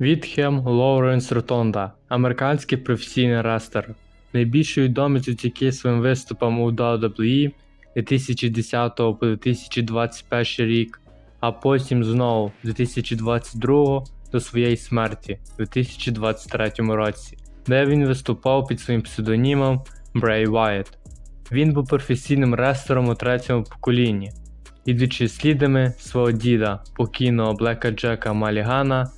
Вітхем Лоуренс Ротонда, американський професійний рестер, найбільш відомий завдяки своїм виступам у WWE 2010 по 2021 рік, а потім знову з 2022 до своєї смерті у 2023 році, де він виступав під своїм псевдонімом Брей Вайт. Він був професійним рестлером у третьому поколінні, ідучи слідами свого діда, покійного Блека Джека Малігана,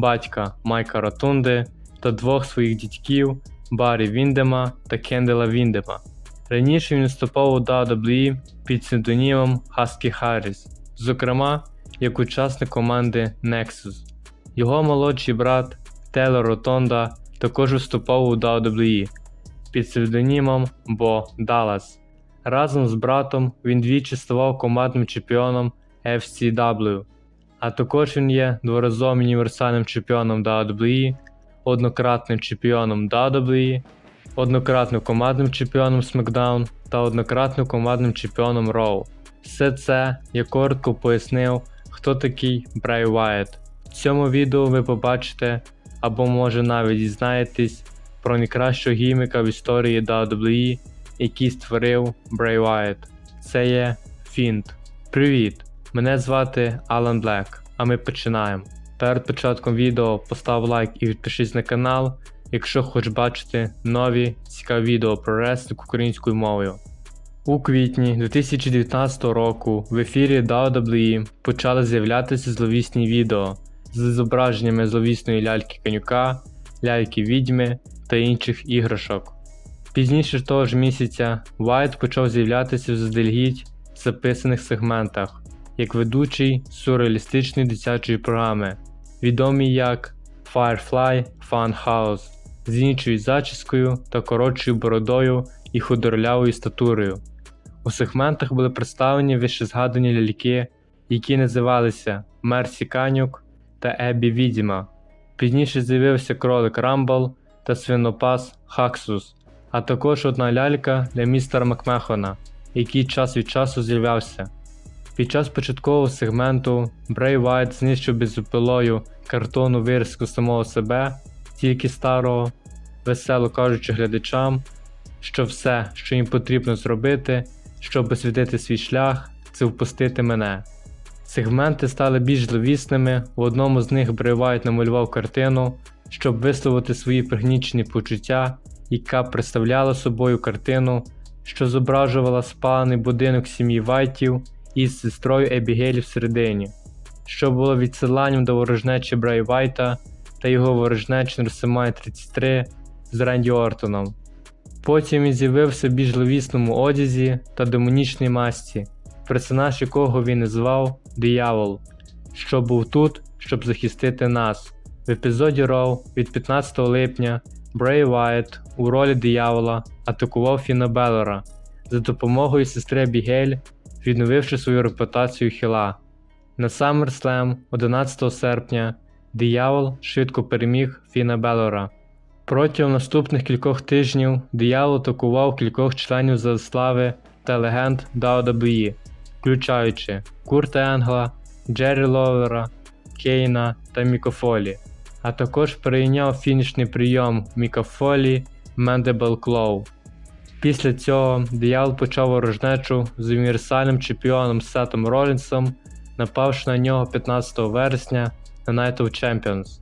батька Майка Ротунди та двох своїх дядьків Баррі Віндема та Кендела Віндема. Раніше він виступав у WWE під псевдонімом Хаскі Харріс, зокрема як учасник команди Nexus. Його молодший брат Тейлор Ротонда також виступав у WWE під псевдонімом Бо Даллас. Разом з братом він двічі ставав командним чемпіоном FCW, а також він є дворазовим універсальним чемпіоном WWE, однократним чемпіоном WWE, однократним командним чемпіоном SmackDown та однократним командним чемпіоном Raw. Все це я коротко пояснив, хто такий Брей Вайт. В цьому відео ви побачите або може навіть дізнаєтесь про найкращого гіміка в історії WWE, який створив Брей Вайт. Це є Фінт. Привіт! Мене звати Алан Блек, а ми починаємо. Перед початком відео постав лайк і підпишись на канал, якщо хочеш бачити нові цікаві відео про реслінг українською мовою. У квітні 2019 року в ефірі WWE почали з'являтися зловісні відео з зображеннями зловісної ляльки конюка, ляльки відьми та інших іграшок. Пізніше того ж місяця Вайт почав з'являтися в записаних сегментах, як ведучий сюрреалістичної дитячої програми, відомий як Firefly Fun House, з іншою зачіскою та коротшою бородою і худорлявою статурою. У сегментах були представлені вищезгадані ляльки, які називалися Мерсі Канюк та Ебі Відьма. Пізніше з'явився кролик Рамбл та свинопас Хаксус, а також одна лялька для містера Макмехона, який час від часу з'являвся. Під час початкового сегменту Брей Вайт знищив безупилою картонну вирізку самого себе, тільки старого, весело кажучи глядачам, що все, що їм потрібно зробити, щоб освітити свій шлях, це впустити мене. Сегменти стали більш зловісними, в одному з них Брей Вайт намалював картину, щоб висловити свої пригнічені почуття, яка представляла собою картину, що зображувала спалений будинок сім'ї Вайтів із сестрою Ебігелі всередині, що було відсиланням до ворожнечі Брей Вайта та його ворожнечі WrestleMania 33 з Ренді Ортоном. Потім він з'явився в більш зловісному одязі та демонічній масці, персонаж якого він назвав Диявол, що був тут, щоб захистити нас. В епізоді Raw від 15 липня Брей Вайт у ролі диявола атакував Фіна Беллера за допомогою сестри Бігель, відновивши свою репутацію хіла. На SummerSlam 11 серпня диявол швидко переміг Фіна Беллера. Протягом наступних кількох тижнів диявол атакував кількох членів Заслави та легенд WWE, включаючи Курта Енгла, Джері Ловера, Кейна та Мікофолі, а також перейняв фінішний прийом Мікофолі Mandible Claw. Після цього диявол почав ворожнечу з універсальним чемпіоном Сетом Ролінсом, напавши на нього 15 вересня на Night of Champions.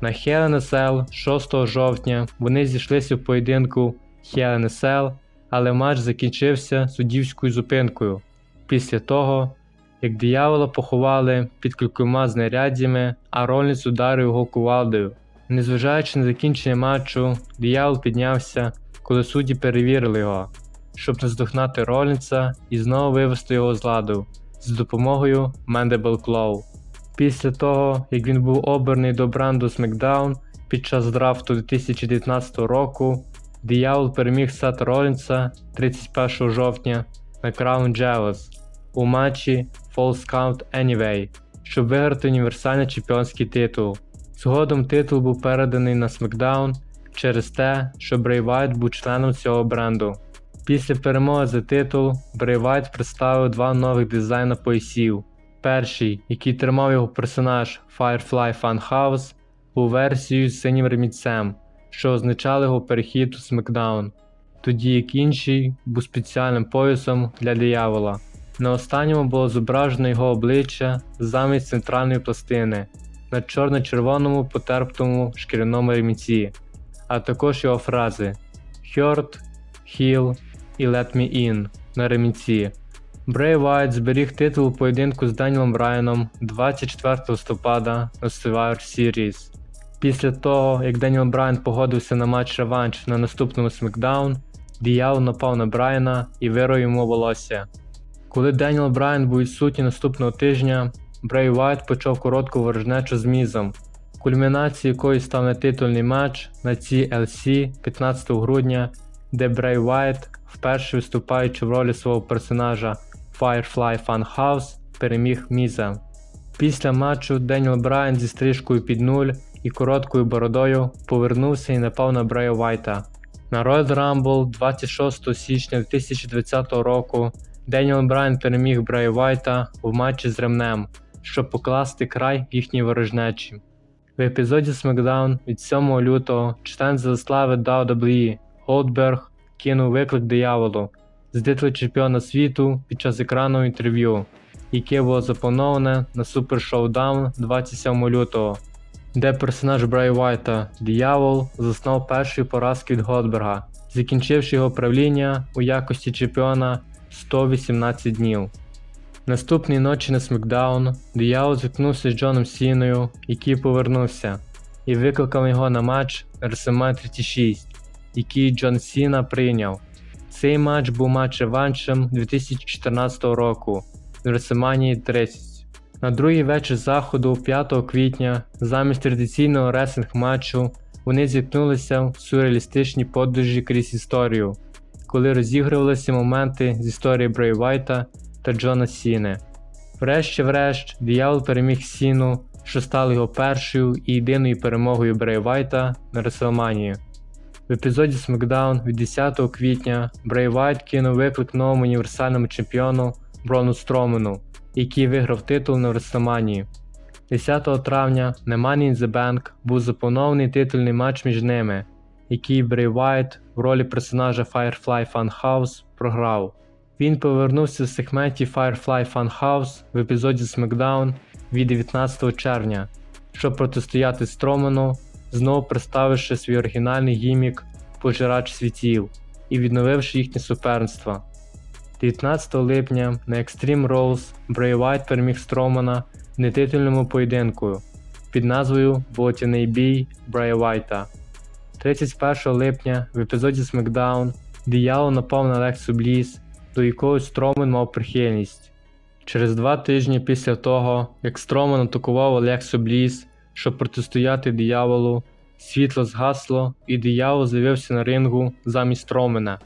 На Hell in a Cell 6 жовтня вони зійшлися в поєдинку Hell in a Cell, але матч закінчився суддівською зупинкою після того, як диявола поховали під кількома знаряддями, а Ролінс ударив його кувалдою. Незважаючи на закінчення матчу, диявол піднявся, коли судді перевірили його, щоб наздогнати Ролінса і знову вивести його з ладу з допомогою Mandible Claw. Після того, як він був обраний до бренду SmackDown під час драфту 2019 року, Диявол переміг Сета Ролінса 31 жовтня на Crown Jewels у матчі Falls Count Anyway, щоб виграти універсальний чемпіонський титул. Згодом титул був переданий на SmackDown через те, що Брей Вайт був членом цього бренду. Після перемоги за титул Брей Вайт представив два нових дизайна поясів. Перший, який тримав його персонаж Firefly Funhouse, у версію з синім ремінцем, що означало його перехід у SmackDown, тоді як інший був спеціальним поясом для диявола. На останньому було зображено його обличчя замість центральної пластини на чорно-червоному потерптому шкіряному ремінці, а також його фрази Hurt, Heal і Let Me In на ремінці. Брей Вайт зберіг титул у поєдинку з Деніелом Брайаном 24 листопада на Survivor Series. Після того, як Деніел Брайан погодився на матч реванш на наступному SmackDown, Діял напав на Брайана і вирвав йому волосся. Коли Деніел Брайан був відсутній наступного тижня, Брей Вайт почав коротку ворожнечу з Мізом, кульмінацією якої став нетитульний матч на CLC 15 грудня, де Брей Вайт, вперше виступаючи в ролі свого персонажа Firefly Funhouse, переміг Міза. Після матчу Деніел Брайан зі стрижкою під нуль і короткою бородою повернувся і напав на Брея Вайта. На Royal Rumble 26 січня 2020 року Деніел Брайан переміг Брея Вайта у матчі з ремнем, щоб покласти край їхній ворожнечі. В епізоді SmackDown від 7 лютого член заслави WWE Голдберг кинув виклик дияволу з титулу чемпіона світу під час екранного інтерв'ю, яке було заплановане на Super Showdown 27 лютого, де персонаж Брай Вайта Диявол заснув першої поразки від Голдберга, закінчивши його правління у якості чемпіона 118 днів. Наступної ночі на SmackDown Диявол зіткнувся з Джоном Сіною, який повернувся, і викликав його на матч WrestleMania 36, який Джон Сіна прийняв. Цей матч був матч реваншем 2014 року в WrestleMania 30. На другий вечір заходу 5 квітня, замість традиційного ресинг матчу, вони зіткнулися в сюрреалістичній подорожі крізь історію, коли розігрувалися моменти з історії Брей Вайта та Джона Сіни. Врешті-врешт, Діявол переміг Сіну, що стало його першою і єдиною перемогою Брей Вайта на WrestleMania. В епізоді SmackDown від 10 квітня Брей Вайт кинув виклик новому універсальному чемпіону Брону Стромену, який виграв титул на WrestleMania. 10 травня на Money in the Bank був запланований титульний матч між ними, який Брей Вайт в ролі персонажа Firefly Funhouse програв. Він повернувся з сегментів Firefly Funhouse в епізоді SmackDown від 19 червня, щоб протистояти Стромену, знову представивши свій оригінальний гімік Пожирач світів і відновивши їхнє суперництво. 19 липня на Extreme Rules Брей Вайт переміг Стромана в нетитульному поєдинку під назвою Болотяний бій Брея Вайта. 31 липня в епізоді SmackDown Діяло напав на Лексу Бліс, до якої Стромен мав прихильність. Через два тижні після того, як Стромен атакував Олексу Бліс, щоб протистояти дияволу, світло згасло і диявол з'явився на рингу замість Стромена.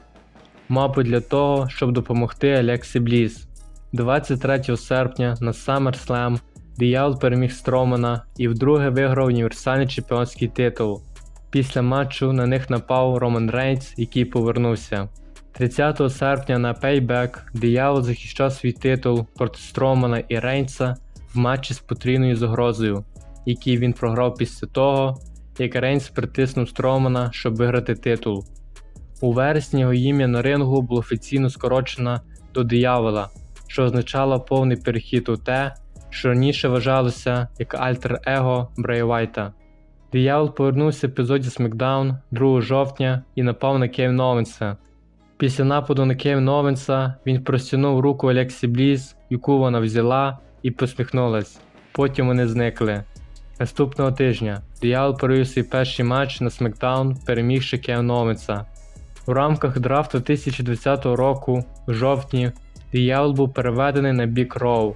Мабуть, для того, щоб допомогти Алексі Бліс. 23 серпня на SummerSlam Диявол переміг Стромена і вдруге виграв універсальний чемпіонський титул. Після матчу на них напав Роман Рейнс, який повернувся. 30 серпня на Payback Диявол захищав свій титул проти Стромана і Рейнса в матчі з потрійною загрозою, який він програв після того, як Рейнс притиснув Стромана, щоб виграти титул. У вересні його ім'я на рингу було офіційно скорочено до диявола, що означало повний перехід у те, що раніше вважалося як альтер-его Брей Вайта. Диявол повернувся в епізоді SmackDown 2 жовтня і напав на Кевіна Овенса. Після нападу на Кевіна Овенса він простягнув руку Алексі Бліз, яку вона взяла, і посміхнулась. Потім вони зникли. Наступного тижня Диявол провів свій перший матч на SmackDown, перемігши Кевіна Овенса. У рамках драфту 2020 року, в жовтні, Диявол був переведений на Big Row.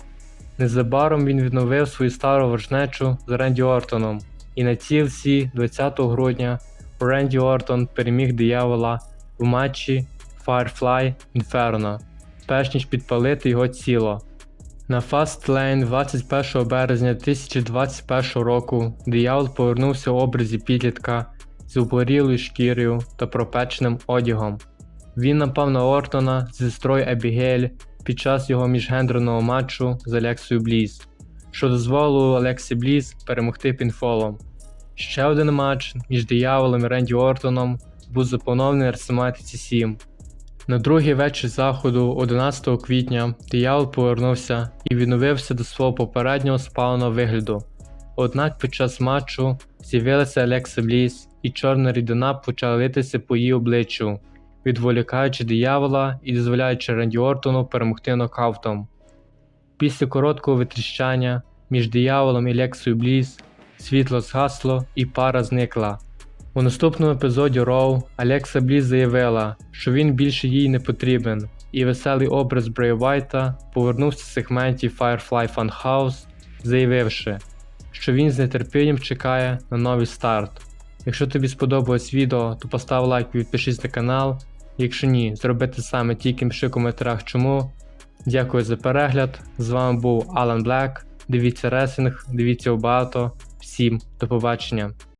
Незабаром він відновив свою стару ворожнечу з Ренді Ортоном, і на TLC 20 грудня Ренді Ортон переміг диявола в матчі Firefly Inferno, перш ніж підпалити його тіло. На Fastlane 21 березня 2021 року диявол повернувся в образі підлітка з обгорілою шкірою та пропеченим одягом. Він напав на Ортона з сестрою Ебігель під час його міжгендерного матчу з Алексою Бліз, що дозволило Алексі Бліз перемогти пінфолом. Ще один матч між дияволом і Ренді Ортоном був запланований на WrestleMania 7. На другий вечір заходу, 11 квітня, диявол повернувся і відновився до свого попереднього спаленого вигляду. Однак під час матчу з'явилася Алекса Бліс, і чорна рідина почала литися по її обличчю, відволікаючи диявола і дозволяючи Ренді Ортону перемогти нокаутом. Після короткого витріщання між дияволом і Лексою Бліс світло згасло і пара зникла. У наступному епізоді Роу Алекса Бліс заявила, що він більше їй не потрібен, і веселий образ Брей Вайта повернувся з сегментів Firefly Funhouse, заявивши, що він з нетерпінням чекає на новий старт. Якщо тобі сподобалось відео, то постав лайк і підпишись на канал. Якщо ні, зроби те саме тільки пиши в коментарях чому. Дякую за перегляд. З вами був Алан Блек. Дивіться ресинг, дивіться багато. Всім до побачення.